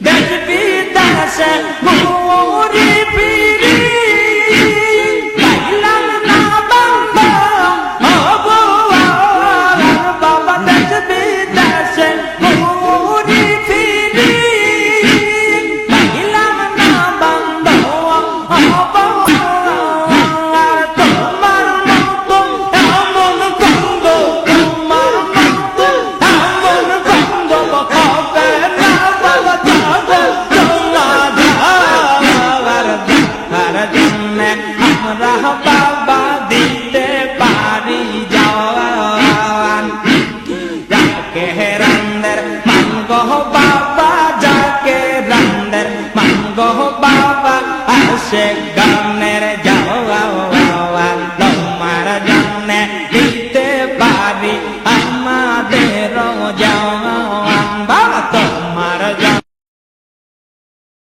That would be رہ بابا دیتے باری جا جا کے رندر منگ بابا جا کے رندر منگ بابا سے گانے جا بابا گمر گانے دیتے باری